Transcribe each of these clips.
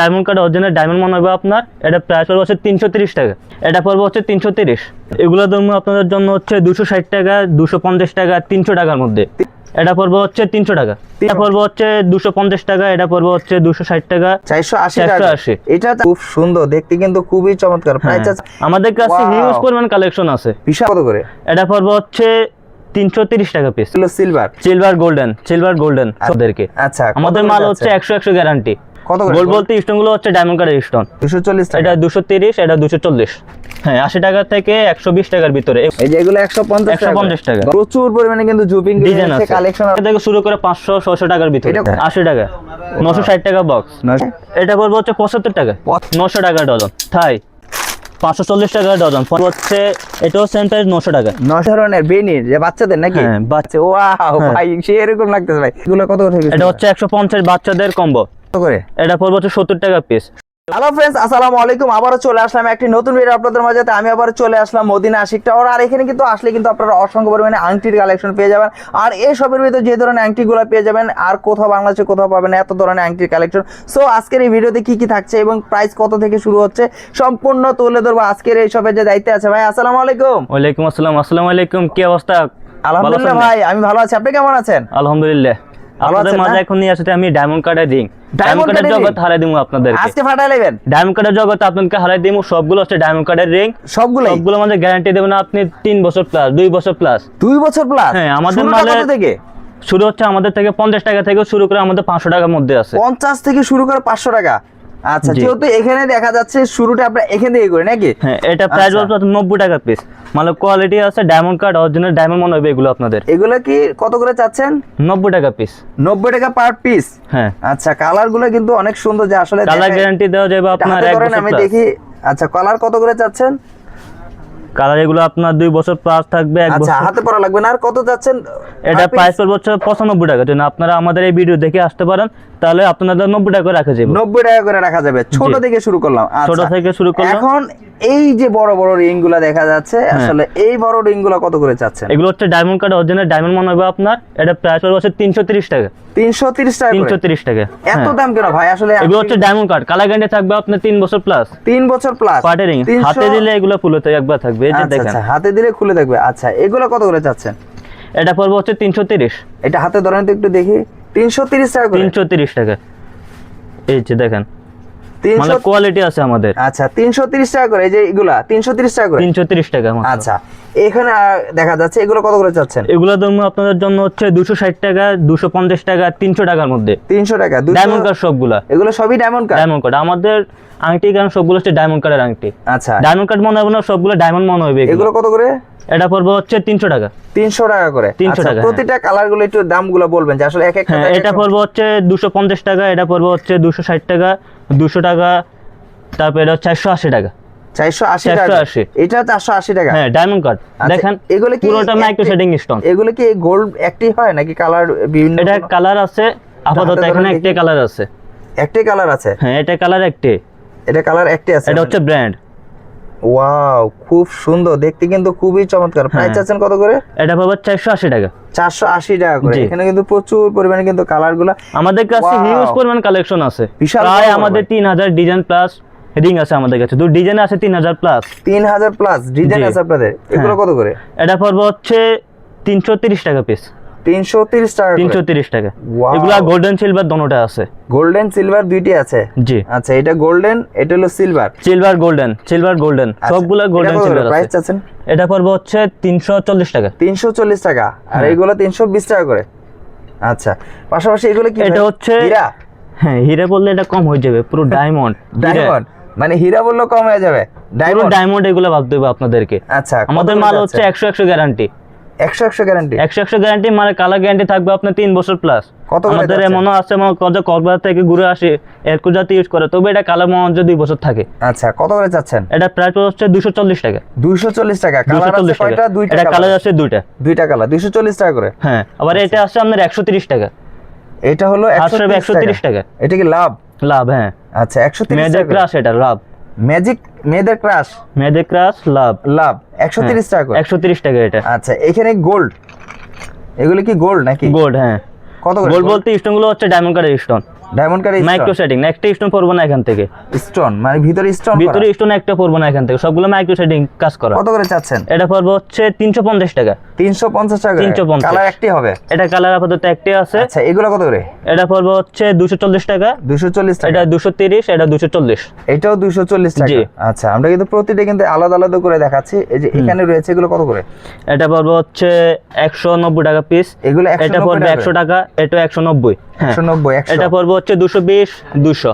Diamond card original diamond মনে হবে আপনার। এটা প্রাইস পড়বে হচ্ছে তিনশো তিরিশ টাকা। এটা পড়বে হচ্ছে তিনশো তিরিশ। এগুলো ধরুন আপনাদের জন্য হচ্ছে দুশো ষাট টাকা দুশো পঞ্চাশ টাকা তিনশো টাকার মধ্যে। এটা পড়বে হচ্ছে তিনশো টাকা। এটা পড়বে হচ্ছে দুশো পঞ্চাশ টাকা এটা পড়বে হচ্ছে দুশো ষাট টাকা। চারশো আশি 480 আশি। এটা খুব সুন্দর দেখতে কিন্তু খুবই চমৎকার। হ্যাঁ, আমাদের কাছে হিউজ পরিমাণ কালেকশন আছে। বিশাল কত করে? এটা পড়বে হচ্ছে তিনশো তিরিশ টাকা piece silver silver golden silver golden ওদেরকে আচ্ছা। আমাদের মাল হচ্ছে একশো একশো গ্যারান্টি কত করে গোল্ড বলতে স্টোনগুলো হচ্ছে ডায়মন্ড কার্ডের স্টোন দুশো চল্লিশ টাকা। এটা দুশো তিরিশ এটা দুশো চল্লিশ। হ্যাঁ আশি টাকা থেকে একশো বিশ টাকার ভিতরে। এই যে এগুলো একশো পঞ্চাশ 150 টাকা। প্রচুর পরিমাণে কিন্তু জুপিং ডিজাইন আছে। কালেকশন থেকে শুরু করে পাঁচশো ছশো টাকার ভিতরে। এটা কত? আশি টাকা। নশো ষাট টাকা বক্স এটা পড়বে হচ্ছে পঁচাত্তর টাকা। পঁচ- নশো টাকা ডজন থাই। পাঁচশো চল্লিশ টাকা ডজন পড়বে হচ্ছে এটাও সেম প্রাইস নশো টাকা। নয় ধরনের বেনির যে বাচ্চাদের নাকি? হ্যাঁ, বাচ্চা ওয়াও হ্যাঁ। ভাই সে এরকম লাগতেছে ভাই। এগুলো কত এটা হচ্ছে একশো পঞ্চাশ বাচ্চাদের কম্বো করে? এটা পড়বে হচ্ছে সত্তর টাকা পিস হ্যালো ফ্রেন্ডস আসসালামু আলাইকুম। আবারও চলে আসলাম একটি নতুন ভিডিও আপনাদের মাঝে। আমি আবার চলে আসলাম মদিনা আশিক টাওয়ার আর এখানে কিন্তু আসলে কিন্তু আপনারা অসংখ্য পরিমাণে আংটির কালেকশন পেয়ে যাবেন। আর এই সবের ভিতরে যে ধরনের আংটিগুলো পেয়ে যাবেন আর কোথাও বাংলাদেশে কোথাও পাবেন এত ধরনের আংটির কালেকশন সো আজকের এই ভিডিওতে কি কি থাকছে এবং প্রাইস কত থেকে শুরু হচ্ছে সম্পূর্ণ তুলে ধরবো আজকের এই সবের যে দায়িত্বে আছে। ভাই আসসালামু আলাইকুম। ওয়ালাইকুম আসসালাম। আসসালামু আলাইকুম। কি অবস্থা? আলহামদুলিল্লাহ ভাই আমি ভালো আছি। আপনি কেমন আছেন? আলহামদুলিল্লাহ। আপনাদের মাঝে এখন নিয়ে আসতে আমি ডায়মন্ড কার্ডের রিং ডায়মন্ড কার্ডের জগৎ হারাই দিমু আজকে ফাটাই লাইবেন ডায়মন্ড কার্ডের জগৎ আপনাকে হারাই দিমু সবগুলো হচ্ছে ডায়মন্ড কার্ডের রিং সবগুলো সবগুলো আমাদের গ্যারান্টি দেবেন আপনি তিন বছর প্লাস দুই বছর প্লাস দুই বছর প্লাস হ্যাঁ, আমাদের মালে- থেকে? শুরু হচ্ছে আমাদের থেকে পঞ্চাশ টাকা থেকে শুরু করে আমাদের পাঁচশো টাকার মধ্যে আছে। পঞ্চাশ থেকে শুরু করে পাঁচশো টাকা। আচ্ছা যেহেতু এখানে দেখা যাচ্ছে শুরুটা আমরা এখান থেকে করি নাকি? হ্যাঁ এটা প্রাইস আচ্ছা। বলতে নব্বই টাকা পিস মানে কোয়ালিটি আছে ডায়মন্ড কার্ড অরিজিনাল ডায়মন্ড মনে হবে এগুলো আপনাদের। এগুলো কি কত করে চাচ্ছেন? নব্বই টাকা পিস নব্বই টাকা পার পিস হ্যাঁ। আচ্ছা কালারগুলো কিন্তু অনেক সুন্দর যে আসলে কালার গ্যারান্টি দেওয়া যাবে আপনার এক বছর আমি দেখি। আচ্ছা কালার কত করে চাচ্ছেন? কালার এগুলো আপনার দুই বছর প্লাস থাকবে এক আচ্ছা বছর। হাতে পরা লাগবে না? আর কত চাচ্ছেন এটা প্রাইস পড়বে হচ্ছে পঁচানব্বই টাকা। জন্য আপনারা আমাদের এই ভিডিও দেখে আসতে পারেন তাহলে আপনাদের নব্বই টাকা করে রাখা যাবে। নব্বই টাকা করে রাখা যাবে। ছোট থেকে শুরু করলাম। ছোট আচ্ছা। থেকে শুরু করলাম। এখন এই যে বড় বড় রিংগুলা দেখা যাচ্ছে আসলে এই বড় রিংগুলা কত করে চাচ্ছেন? এগুলো হচ্ছে ডায়মন্ড কার্ড অরিজিনাল ডায়মন্ড মনে হবে আপনার। এটা প্রাইস পড়বে হচ্ছে তিনশো তিরিশ টাকা। তিনশো তিরিশ টাকা। তিনশো তিরিশ টাকা এত হ্যাঁ। দাম কেন ভাই? আসলে এগুলো হচ্ছে ডায়মন্ড কার্ড কালার গ্যারান্টি থাকবে আপনার তিন বছর প্লাস তিন বছর প্লাস পাটেরিং হাতে দিলে এগুলো ফুলতে একবার থাকবে। এই যে আচ্ছা দেখেন। আচ্ছা হাতে দিলে খুলে দেখবে। আচ্ছা এগুলো কত করে চাচ্ছেন? এটা পড়বে হচ্ছে তিনশো তিরিশ। এটা হাতে ধরেন তো একটু দেখি। তিনশো তিরিশ টাকা করে? তিনশো তিরিশ টাকা। এই যে দেখেন। মানে কোয়ালিটি আছে আমাদের। আচ্ছা তিনশো তিরিশ টাকা করে। এই যে এগুলা তিনশো তিরিশ টাকা করে? তিনশো তিরিশ টাকা মাত্র। আচ্ছা এখানে দেখা যাচ্ছে এগুলো কত করে চাচ্ছেন? এগুলো ধরুন আপনাদের জন্য হচ্ছে দুশো ষাট টাকা দুশো পঞ্চাশ টাকা তিনশো টাকার মধ্যে। তিনশো টাকা দুশো- ডায়মন্ড কার্ড সবগুলা। এগুলো সবই ডায়মন্ড কার্ড ডায়মন্ড কার্ড আমাদের আংটি কারণ সবগুলো হচ্ছে ডায়মন্ড কার্ডের আংটি। আচ্ছা। ডায়মন্ড কার্ড মনে হবে না সবগুলো ডায়মন্ড মনে হবে এগুলো। কত করে? এটা পড়বে হচ্ছে তিনশো টাকা। তিনশো টাকা করে? 300 আচ্ছা, টাকা, প্রতিটা কালারগুলো একটু দামগুলো বলবেন যে আসলে এক একটা হ্যাঁ এটা পড়বে হচ্ছে দুশো পঞ্চাশ টাকা এটা পড়বে হচ্ছে দুশো ষাট টাকা দুশো টাকা তারপর এটা চারশো আশি টাকা। চারশো আশি টাকা? 480 এটা চারশো আশি টাকা? হ্যাঁ ডায়মন্ড কার্ড আচ্ছা, দেখেন এগুলো কি পুরোটা মাইক্রো একটি- শেডিং স্টোন এগুলো কি গোল্ড একটি হয় নাকি কালার বিভিন্ন এটা কালার আছে আপাতত এখানে একটাই কালার আছে। একটাই কালার আছে? হ্যাঁ এটা কালার একটাই এটা কালার একটি আছে এটা হচ্ছে ব্র্যান্ড ওয়াও খুব সুন্দর। দেখতে কিন্তু খুবই চমৎকার। প্রাইস হ্যাঁ। আছেন কত করে? এটা পাবো চারশো আশি টাকা। চারশো আশি টাকা করে। এখানে কিন্তু প্রচুর পরিমাণে কিন্তু কালারগুলা। আমাদের কাছে হিউজ পরিমাণ কালেকশন আছে। প্রায় আমাদের ভাই। তিন হাজার ডিজাইন প্লাস রিং আছে আমাদের কাছে। দু ডিজাইন আছে তিন হাজার প্লাস তিন হাজার প্লাস ডিজাইন আছে আপনাদের। এগুলো হ্যাঁ। কত করে? এটা পড়বে হচ্ছে তিনশো তিরিশ টাকা পিস তিনশো তিরিশ টাকা তিনশো তিরিশ টাকা। Wow! এগুলো গোল্ডেন সিলভার দোনোটা আছে। গোল্ডেন সিলভার দুইটি আছে? জি। আচ্ছা এটা গোল্ডেন এটা হলো silver silver golden silver golden সবগুলো গোল্ডেন সিলভার প্রাইস আছে। চাচ্ছেন? এটা পড়বে হচ্ছে তিনশো চল্লিশ টাকা। তিনশো চল্লিশ টাকা। আর হ্যাঁ। এইগুলো তিনশো বিশ টাকা করে। আচ্ছা পাশাপাশি এগুলো কি এটা হচ্ছে- হীরা? হ্যাঁ হিরে বললে এটা কম হয়ে যাবে পুরো ডায়মন্ড ডায়মন্ড মানে হীরা বললেও কম হয়ে যাবে? ডায়মন্ড ডায়মন্ড এগুলো ভাবতে হবে আপনাদেরকে। আচ্ছা আমাদের মাল হচ্ছে একশো একশো গ্যারান্টি একশো একশো গ্যারান্টি একশো একশো গ্যারান্টি মানে কালার গ্যারান্টি থাকবে আপনার তিন বছর প্লাস কত আমাদের এমনও আছে কত কক্সবাজার থেকে ঘুরে আসে এরকো জাতি ইউজ করে তবে এটা কালার মনে হচ্ছে দুই বছর থাকে। আচ্ছা কত করে চাচ্ছেন এটা প্রাইস হচ্ছে দুশো চল্লিশ টাকা। চল্লিশ টাকা দুশো চল্লিশ টাকা। এটা কালার আছে দুইটা। দুইটা কালার দুইশো চল্লিশ টাকা করে? হ্যাঁ আবার এটা আছে আপনার একশো তিরিশ টাকা। এটা হলো আসলে একশো 130 টাকা। এটা কি লাভ? লাভ হ্যাঁ। আচ্ছা একশো তিরিশ ক্রাশ এটা লাভ। ম্যাজিক মেয়েদের ক্রাশ মেয়েদের ক্রাশ লাভ লাভ একশো তিরিশ টাকা করে? একশো তিরিশ টাকা এটা। আচ্ছা এখানে গোল্ড এগুলো কি গোল্ড নাকি? গোল্ড হ্যাঁ। কত গোল্ড বলতে স্টোনগুলো হচ্ছে ডায়মন্ড কার্ডের stone diamond card micro setting একটা স্টোন পড়ব না এখান থেকে। স্টোন মানে ভিতরে স্টোন ভিতরে স্টোন একটা পড়ব না এখান থেকে। সবগুলো মাইক্রো সেটিং কাজ করা। কত করে চাচ্ছেন? এটা পড়ব হচ্ছে তিনশো পঞ্চাশ টাকা। তিনশো পঞ্চাশ টাকা 350 কালার একটি হবে? এটা কালার আপাতত একটি আছে। আচ্ছা এগুলো কত করে? এটা পড়ব হচ্ছে দুশো চল্লিশ টাকা। দুশো চল্লিশ টাকা। এটা দুশো তিরিশ এটা দুশো চল্লিশ। এটাও দুশো চল্লিশ টাকা। আচ্ছা আমরা কিন্তু প্রতিটা কিন্তু আলাদা আলাদা করে দেখাচ্ছি। এই যে এখানে রয়েছে এগুলো কত করে? এটা পড়ব হচ্ছে একশো নব্বই টাকা পিস এগুলো এটা পড়বে টাকা একশো টাকা এটা একশো নব্বই। হ্যাঁ একশো নব্বই এটা পড়ব হচ্ছে দুশো বিশ দুশো।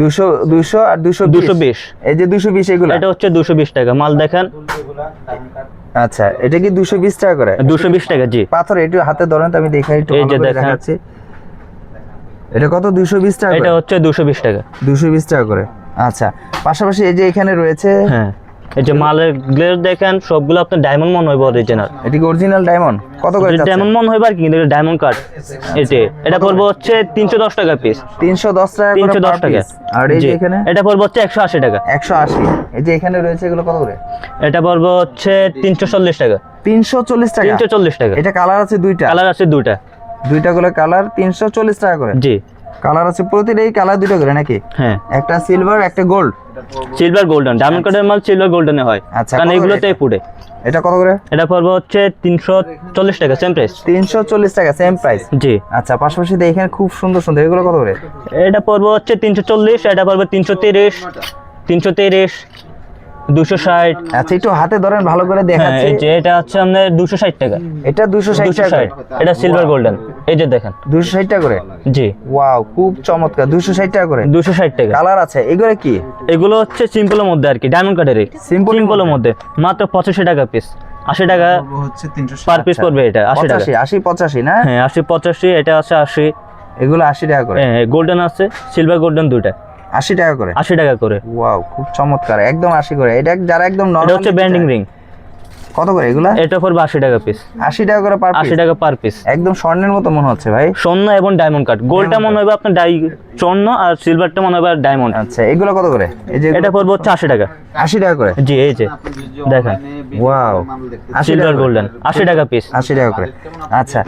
দুশো দুশো আর দুশো দুশো বিশ। এই যে দুশো বিশ এগুলো। এটা হচ্ছে দুশো বিশ টাকা। মাল দেখেন। আচ্ছা এটা কি দুশো বিশ টাকা করে? দুশো বিশ টাকা জি। পাথর একটু হাতে ধরেন তো আমি দেখাই একটু এই যে। দেখাচ্ছি। এটা কত? দুশো বিশ টাকা এটা হচ্ছে দুশো বিশ টাকা। দুশো বিশ টাকা করে। আচ্ছা পাশাপাশি এই যে এখানে রয়েছে হ্যাঁ। এই যে মালের গ্লেজ দেখেন সবগুলো আপনার ডায়মন্ড মন হইব অরিজিনাল এটি কি অরিজিনাল ডায়মন্ড কত করে ডায়মন্ড মন হইব আর কি কিন্তু ডায়মন্ড কার্ড এটি এটা পড়ব হচ্ছে তিনশো দশ টাকা পিস তিনশো দশ টাকা করে তিনশো দশ per টাকা। আর এই যে এখানে? এটা পড়ব হচ্ছে একশো আশি টাকা। একশো আশি। এই যে এখানে রয়েছে এগুলো কত করে? এটা পড়ব হচ্ছে তিনশো চল্লিশ টাকা। তিনশো চল্লিশ টাকা? তিনশো চল্লিশ টাকা। এটা কালার আছে দুইটা? কালার আছে দুইটা। দুইটা করে কালার তিনশো চল্লিশ টাকা করে? জি। কালার আছে প্রতিটাই কালার দুটো করে নাকি? হ্যাঁ। একটা সিলভার একটা গোল্ড সিলভার গোল্ডেন ডায়মন্ড কার্ডের মাল সিলভার গোল্ডেনে হয়। আচ্ছা, কারণ? এগুলোতে পুড়ে এটা? কত করে? এটা পড়ব হচ্ছে তিনশো চল্লিশ টাকা সেম প্রাইস তিনশো চল্লিশ টাকা সেম প্রাইস জি। আচ্ছা পাশাপাশি এখানে খুব সুন্দর সুন্দর। এগুলো কত করে? এটা পড়ব হচ্ছে তিনশো চল্লিশ এটা পড়ব তিনশো তিরিশ তিনশো তিরিশ। দুশো ষাট। আচ্ছা একটু হাতে ধরেন ভালো করে হ্যাঁ দেখাচ্ছি। এই যে এটা হচ্ছে আপনার দুশো ষাট টাকা। এটা দুশো ষাট টাকা। এটা সিলভার গোল্ডেন এই যে দেখেন। দুশো ষাট টাকা করে? জি। ওয়াও খুব চমৎকার। দুশো ষাট টাকা করে? দুশো ষাট টাকা। কালার আছে। এগুলো কি? এগুলো হচ্ছে সিম্পলের মধ্যে আর কি ডায়মন্ড Simple এর। সিম্পলের মধ্যে? মাত্র পঁচাশি টাকা পিস আশি টাকা হচ্ছে পার পিস পড়বে এটা আশি টাকা। আশি পঁচাশি না? হ্যাঁ আশি পঁচাশি এটা আছে আশি। এগুলো আশি টাকা করে। হ্যাঁ গোল্ডেন আছে সিলভার গোল্ডেন দুইটা। আশি টাকা করে। আশি টাকা করে। ওয়াও খুব চমৎকার একদম আশি করে। এটা যারা একদম এটা হচ্ছে ব্যান্ডিং রিং। কত করে এগুলা? এটা পড়বে আশি টাকা পিস আশি টাকা করে পার আশি টাকা পার পিস একদম স্বর্ণের মতো মনে হচ্ছে ভাই। স্বর্ণ এবং ডায়মন্ড কাট গোল্ডটা মনে হবে আপনার ডাই স্বর্ণ আর সিলভারটা মনে হবে ডায়মন্ড আচ্ছা এগুলো কত করে? এই যে এটা পড়বে হচ্ছে আশি টাকা। আশি টাকা করে? জি এই যে দেখেন। ওয়াও সিলভার গোল্ডেন আশি টাকা পিস আশি টাকা করে। আচ্ছা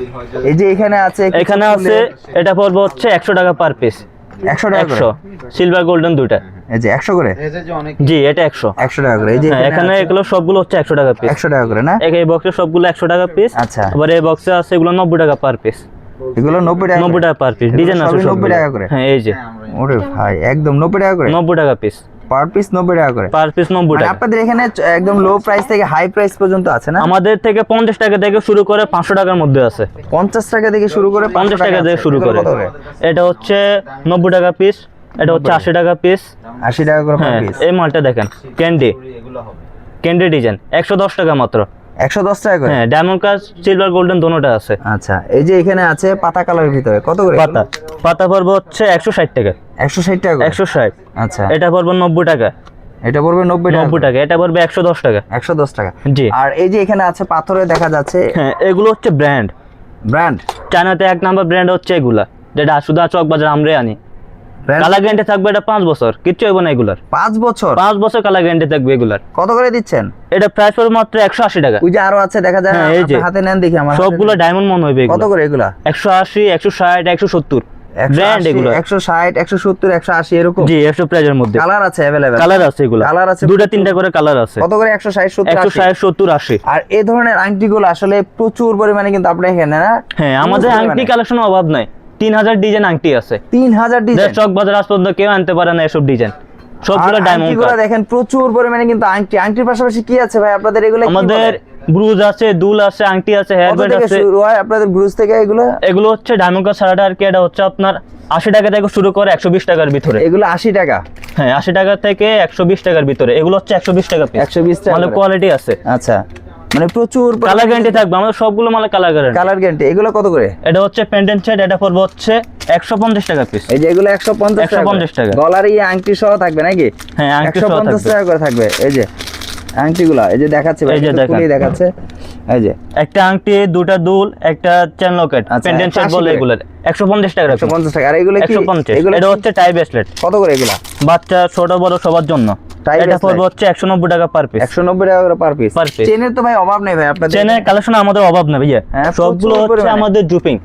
এই যে এখানে আছে এখানে আছে এটা পড়বে হচ্ছে একশো টাকা পার পিস একশো টাকা করে? একশো। সিলভার গোল্ডেন দুইটা। এই যে একশো করে? জি এটা একশো। একশো টাকা করে। এই যে হ্যাঁ এখানে এগুলো সবগুলো হচ্ছে একশো টাকা পিস একশো টাকা করে না? এই বক্সে সবগুলো একশো টাকা পিস আচ্ছা। আবার এই বক্সে আছে এগুলো নব্বই টাকা পার পিস এগুলো নব্বই টাকা নব্বই করে? টাকা পার পিস ডিজাইন আছে 90 টাকা করে? হ্যাঁ এই যে। ওরে ভাই একদম নব্বই টাকা করে? নব্বই টাকা পিস পার পিস নব্বই টাকা করে। পার পিস নব্বই মানে টাকা। আপনাদের এখানে একদম লো প্রাইস থেকে হাই প্রাইস পর্যন্ত আছে না? আমাদের থেকে পঞ্চাশ টাকা থেকে শুরু করে পাঁচশো টাকার মধ্যে আছে। পঞ্চাশ টাকা থেকে শুরু করে পঞ্চাশ টাকা থেকে শুরু করে। এটা হচ্ছে নব্বই টাকা পিস এটা হচ্ছে আশি টাকা পিস আশি টাকা করে পার হ্যাঁ পিস এই মালটা দেখেন ক্যান্ডি ক্যান্ডি ডিজাইন একশো দশ টাকা মাত্র। একশো দশ টাকা করে? হ্যাঁ ডায়মন্ড কাজ সিলভার গোল্ডেন দোনোটা আছে। আচ্ছা এই যে এখানে আছে পাতা কালারের ভিতরে কত করে? পাতা। পাতা পড়বে হচ্ছে একশো ষাট টাকা। একশো ষাট টাকা? একশো ষাট। আচ্ছা। এটা পড়বে নব্বই টাকা। এটা পড়বে নব্বই টাকা? নব্বই টাকা। এটা পড়বে একশো দশ টাকা। একশো দশ টাকা। জি। আর এই যে এখানে আছে পাথরে দেখা যাচ্ছে হ্যাঁ এগুলো হচ্ছে ব্র্যান্ড ব্র্যান্ড চায়নাতে এক নাম্বার ব্র্যান্ড হচ্ছে এগুলা। যেটা সুদা চক বাজার আমরে আনি। কালার গ্যারান্টি থাকবে এটা পাঁচ বছর কিচ্ছু হইব না এগুলার। পাঁচ বছর? পাঁচ বছর কালার গ্যারান্টি থাকবে এগুলার। কত করে দিচ্ছেন? এটা প্রাইস পড়বে মাত্র একশো আশি টাকা। ওই যে আরও আছে দেখা যায় হ্যাঁ, এই যে। হাতে নেন দেখি আমার সবগুলো ডায়মন্ড মন হইবে কত করে এগুলা? একশো আশি একশো ষাট একশো সত্তর। ব্র্যান্ড এগুলো। একশো ষাট একশো সত্তর একশো আশি এরকম? জি একশো প্রাইজের মধ্যে। কালার আছে অ্যাভেলেবেল কালার আছে এগুলো। Colour আছে দুটা তিনটা করে কালার আছে। কত করে? একশো ষাট সত্তর একশো আশি? ষাট সত্তর আশি। আর এই ধরনের আংটিগুলো আসলে প্রচুর পরিমাণে কিন্তু আপনার এখানে না। হ্যাঁ আমাদের আংটি কালেকশন অভাব নাই। তিন হাজার ডিজাইন আংটি আছে। তিন হাজার ডিজাইন? চক বাজার আজ পর্যন্ত কেউ আনতে পারে না এসব ডিজাইন। সবগুলো ডায়মন্ড দেখেন প্রচুর পরিমাণে কিন্তু আংটি। আংটির পাশাপাশি কি আছে ভাই? আপনাদের এগুলো আমাদের ব্রুজ আছে দুল আছে আংটি আছে হেয়ার ব্যান্ড আছে। শুরু হয় আপনাদের গ্রুজ থেকে এগুলো? এগুলো হচ্ছে ডায়মন্ড কাজ ছাড়াটা আর কি এটা হচ্ছে আপনার আশি টাকা থেকে শুরু করে একশো বিশ টাকার ভিতরে। এগুলো আশি টাকা? হ্যাঁ আশি টাকা থেকে একশো বিশ টাকার ভিতরে। এগুলো হচ্ছে একশো বিশ টাকা একশো বিশ টাকা মানে কোয়ালিটি আছে। আচ্ছা। মানে প্রচুর কালার গ্যারান্টি থাকবে আমাদের সবগুলো মালে কালার গ্যারান্টি কালার গ্যারান্টি এগুলো কত করে? এটা হচ্ছে প্যান্ডেন্ট সেট এটা পড়বে হচ্ছে একশো পঞ্চাশ টাকা পিস এই যে এগুলো একশো পঞ্চাশ 150 টাকা। গলার এই আংটি সহ থাকবে নাকি? হ্যাঁ, আংটি সহ পঞ্চাশ থাকবে। টাকা করে থাকবে। এই যে আংটিগুলা এই যে দেখাচ্ছে ভাই এই যে দেখাচ্ছে। এই যে। একটা আংটি দুটা দুল একটা চেন লকেট প্যান্ডেন্ট সেট 180 বলে একশো পঞ্চাশ টাকা একশো পঞ্চাশ টাকা। আর এগুলো কি? একশো পঞ্চাশ। এগুলো এটা হচ্ছে টাই ব্রেসলেট কত করে এগুলো? বাচ্চা ছোট বড় সবার জন্য। এটা পড়বে হচ্ছে একশো নব্বই টাকা পার পিস একশো নব্বই টাকা করে পার পিস চেনের তো ভাই অভাব নেই ভাই আপনাদের চেনের কালেকশন আমাদের অভাব নেই ভাইয়া। সবগুলো প্রচুর হচ্ছে পরিমাণে। আমাদের জুপিং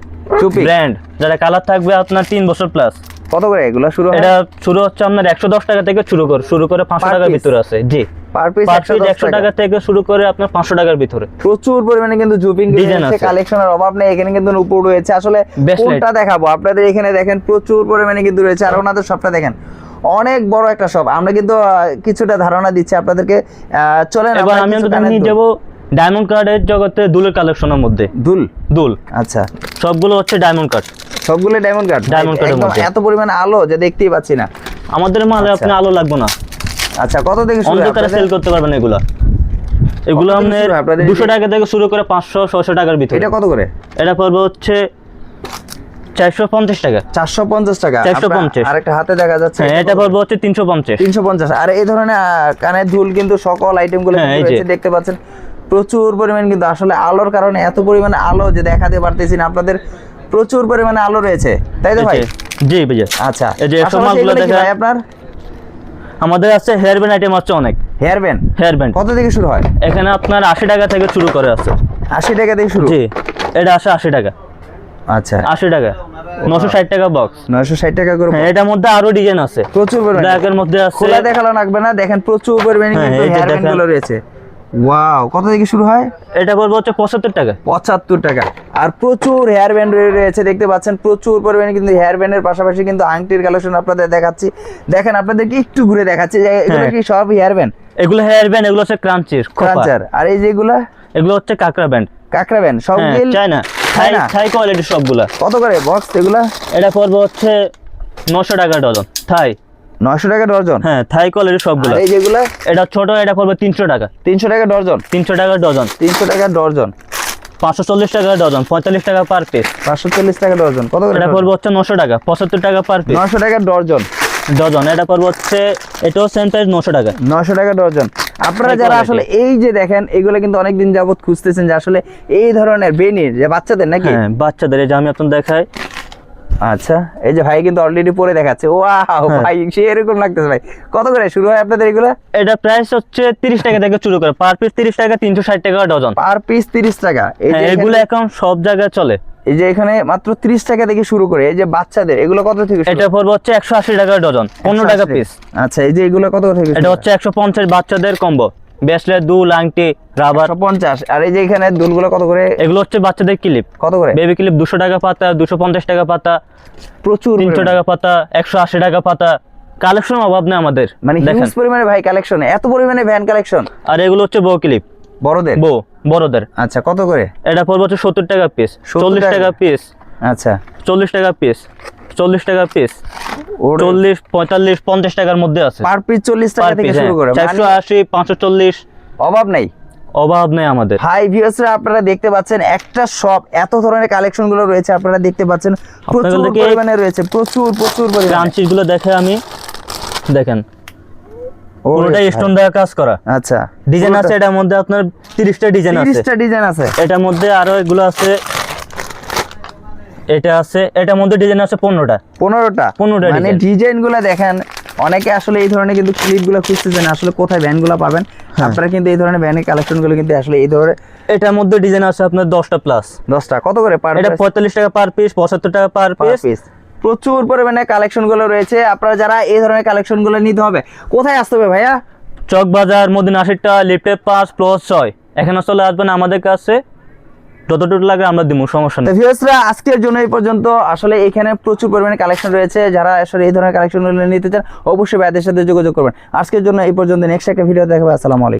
চুপি ব্র্যান্ড যারা কালার থাকবে আপনার তিন বছর প্লাস কত করে? এগুলো শুরু এটা শুরু হচ্ছে আপনার একশো দশ টাকা থেকে শুরু করে শুরু করে পাঁচশো Per টাকার ভিতরে আছে। জি। পার পিস পার পিস একশো টাকা। থেকে শুরু করে আপনার পাঁচশো টাকার ভিতরে। প্রচুর পরিমাণে কিন্তু জুপিং আছে। কালেকশনের অভাব নেই এখানে কিন্তু উপর রয়েছে। আসলে কোনটা দেখাবো? আপনাদের এখানে দেখেন প্রচুর পরিমাণে কিন্তু রয়েছে। আর ওনাদের সবটা দেখেন। অনেক বড় একটা শপ আমরা কিন্তু কিছুটা ধারণা দিচ্ছি আপনাদেরকে। চলেন এবার আমি আপনাদের নিয়ে। যাব ডায়মন্ড কার্ডের জগতে দুলের কালেকশনের মধ্যে। দুল? দুল। আচ্ছা। সবগুলো হচ্ছে ডায়মন্ড কার্ড সবগুলো ডায়মন্ড কার্ড Diamond কার্ডের মধ্যে। এত পরিমাণে আলো যে দেখতেই পাচ্ছি না। আমাদের মালে আচ্ছা। আপনি আলো লাগবে না। আচ্ছা কত থেকে শুরু অন্ধকারে? সেল করতে পারবেন এগুলো। এগুলো আপনাদের দুশো এই- টাকা থেকে শুরু করে পাঁচশো ছশো টাকার ভিতরে। এটা কত করে? এটা পড়বে হচ্ছে চারশো পঞ্চাশ টাকা। চারশো পঞ্চাশ টাকা। 450 আরেকটা হাতে দেখা যাচ্ছে। হ্যাঁ এটা হচ্ছে আর এই ধরনের কানের দুল কিন্তু সকল হ্যাঁ। রয়েছে, দেখতে পাচ্ছেন। প্রচুর পরিমাণ কিন্তু আসলে আলোর কারণে এত পরিমাণে আলো যে দেখাতে পারতেছি না আপনাদের প্রচুর পরিমাণে আলো রয়েছে। তাই তো ভাই? জি ভাইয়া আচ্ছা। এই যে আপনার? আমাদের আছে হেয়ার ব্যান্ড আইটেম আছে অনেক। হেয়ার ব্যান্ড হেয়ার ব্যান্ড কত থেকে শুরু হয়? এখানে আপনার আশি টাকা থেকে শুরু করে আছে। আশি টাকা থেকে শুরু? জি। এটা আসে আশি টাকা। আচ্ছা। আশি টাকা। নশো ষাট টাকা বক্স নয়শো ষাট টাকা করে হ্যাঁ এটার মধ্যে আরও ডিজাইন আছে। প্রচুর পরিমাণে। ব্ল্যাকের মধ্যে আছে। খোলা দেখাল লাগবে না দেখেন প্রচুর পরিমাণে হ্যাঁ, কিন্তু হেয়ার ব্যান্ডগুলো রয়েছে। ওয়াও কত থেকে শুরু হয়? এটা পড়বে হচ্ছে পঁচাত্তর টাকা। পঁচাত্তর টাকা। আর প্রচুর হেয়ার ব্যান্ড রয়েছে দেখতে পাচ্ছেন প্রচুর পরিমাণে কিন্তু হেয়ার ব্যান্ডের পাশাপাশি কিন্তু আংটির কালেকশন আপনাদের দেখাচ্ছি। দেখেন আপনাদেরকে একটু ঘুরে দেখাচ্ছি যে এগুলো হ্যাঁ। কি সব হেয়ার ব্যান্ড এগুলো হেয়ার ব্যান্ড এগুলো হচ্ছে ক্রাঞ্চির ক্রাঞ্চার আর এই যেগুলা? এগুলো হচ্ছে কাকড়া ব্যান্ড কাকড়া ব্যান্ড সব হ্যাঁ মিল না চায় থাই না? থাই কোয়ালিটির সবগুলা। কত করে বক্স এগুলা? এটা পড়বে হচ্ছে নশো টাকা ডজন থাই। নয়শো টাকা ডর্জন হ্যাঁ থাই কোয়ালিটির সবগুলা। এই যেগুলা? এটা ছোট এটা পড়বে তিনশো টাকা। তিনশো টাকা ডর্জন তিনশো টাকা ডজন। তিনশো টাকা ডর্জন পাঁচশো চল্লিশ টাকা ডজন পঁয়তাল্লিশ টাকা পার পিস পাঁচশো চল্লিশ টাকা ডর্জন কত করে এটা পড়বে? হচ্ছে নশো টাকা পঁচাত্তর টাকা পার পিস নয়শো টাকা ডর্জন ডজন এটা পড়বে হচ্ছে এটাও সেম প্রাইস নশো টাকা। নয়শো টাকা ডজন। আপনারা যারা আসলে এই যে দেখেন এগুলো কিন্তু অনেকদিন যাবত খুঁজতেছেন যে আসলে এই ধরনের বেনির যে বাচ্চাদের নাকি? হ্যাঁ বাচ্চাদের এই যে আমি আপনার দেখাই। আচ্ছা এই যে ভাই কিন্তু অলরেডি পরে দেখাচ্ছে। ওয়াও হ্যাঁ। ভাই সে এরকম লাগতেছে ভাই। কত করে? শুরু হয় আপনাদের এগুলো? এটা প্রাইস হচ্ছে তিরিশ টাকা থেকে শুরু করে। পার পিস তিরিশ টাকা তিনশো ষাট টাকা ডজন। পার পিস তিরিশ টাকা। এই যে হ্যাঁ এগুলো এখন সব জায়গায় চলে। এই যে এখানে মাত্র তিরিশ টাকা থেকে শুরু করে এই যে বাচ্চাদের এগুলো কত থেকে শুরু? এটা পড়বে হচ্ছে একশো আশি টাকা ডজন পনেরো টাকা পিস আচ্ছা এই যে এগুলো কত থেকে এটা হচ্ছে একশো পঞ্চাশ বাচ্চাদের কম্বো ব্রেসলেট দুল আংটি রাবার পঞ্চাশ। আর এই যে এখানে দুলগুলো কত করে? এগুলো হচ্ছে বাচ্চাদের ক্লিপ কত করে? বেবি ক্লিপ দুশো টাকা পাতা দুশো পঞ্চাশ টাকা পাতা প্রচুর তিনশো পরিমাণে। টাকা পাতা একশো আশি টাকা পাতা। কালেকশন অভাব নেই আমাদের। মানে হিউজ পরিমাণে ভাই কালেকশন এত পরিমাণে ভ্যান কালেকশন আর এগুলো হচ্ছে বউ ক্লিপ বড়দের? বউ বড়দের। আচ্ছা কত করে? এটা পড়বে হচ্ছে সত্তর টাকা পিস 70 চল্লিশ টাকা? পিস আচ্ছা। চল্লিশ টাকা পিস চল্লিশ টাকা পিস চল্লিশ পঁয়তাল্লিশ পঞ্চাশ টাকার মধ্যে আছে। পার পিস চল্লিশ টাকা থেকে শুরু করে। চারশো মানে আশি পাঁচশো চল্লিশ। অভাব নেই। অভাব নেই আমাদের। হাই ভিউয়ার্সরা আপনারা দেখতে পাচ্ছেন একটা শপ এত ধরনের কালেকশনগুলো রয়েছে আপনারা দেখতে পাচ্ছেন। প্রচুর পরিমাণে রয়েছে প্রচুর প্রচুর পরিমাণে। গুলো দেখে আমি দেখেন। ওরে পুরোটাই স্টোন দেওয়া কাজ করা। আচ্ছা। ডিজাইন আছে এটার মধ্যে আপনার তিরিশটা ডিজাইন আছে। তিরিশটা ডিজাইন আছে। এটার মধ্যে আরও এগুলো আছে। এটা আছে এটার মধ্যে ডিজাইন আছে পনেরোটা। পনেরোটা? 15টা মানে design। ডিজাইন। গুলা দেখেন অনেকে আসলে এই ধরনের কিন্তু ক্লিপগুলো খুঁজতেছেন আসলে কোথায় ভ্যানগুলো পাবেন। হ্যাঁ। আপনারা কিন্তু এই ধরনের ভ্যানের কালেকশনগুলো কিন্তু আসলে এই ধরনের এটার মধ্যে ডিজাইন আছে আপনার দশটা প্লাস দশটা। কত করে? পার এটা পঁয়তাল্লিশ টাকা পার পিস পঁচাত্তর টাকা পার পিস প্রচুর পরিমাণে কালেকশনগুলো রয়েছে। আপনারা যারা এই ধরনের কালেকশনগুলো নিতে হবে কোথায় আসতে হবে ভাইয়া? চক বাজার মদিনা আশিটা লিফটে পাঁচ প্লাস ছয়। এখানে চলে আসবেন আমাদের কাছে। যতটুকু লাগে আমরা দিব সমস্যা নেই। ভিউয়ার্সরা আজকের জন্য এই পর্যন্ত। আসলে এখানে প্রচুর পরিমাণে কালেকশন রয়েছে। যারা আসলে এই ধরনের কালেকশন নিতে চান অবশ্যই ভাইদের সাথে যোগাযোগ করবেন। আজকের জন্য এই পর্যন্ত। নেক্সট একটা ভিডিও দেখাবে। আসসালামু আলাইকুম।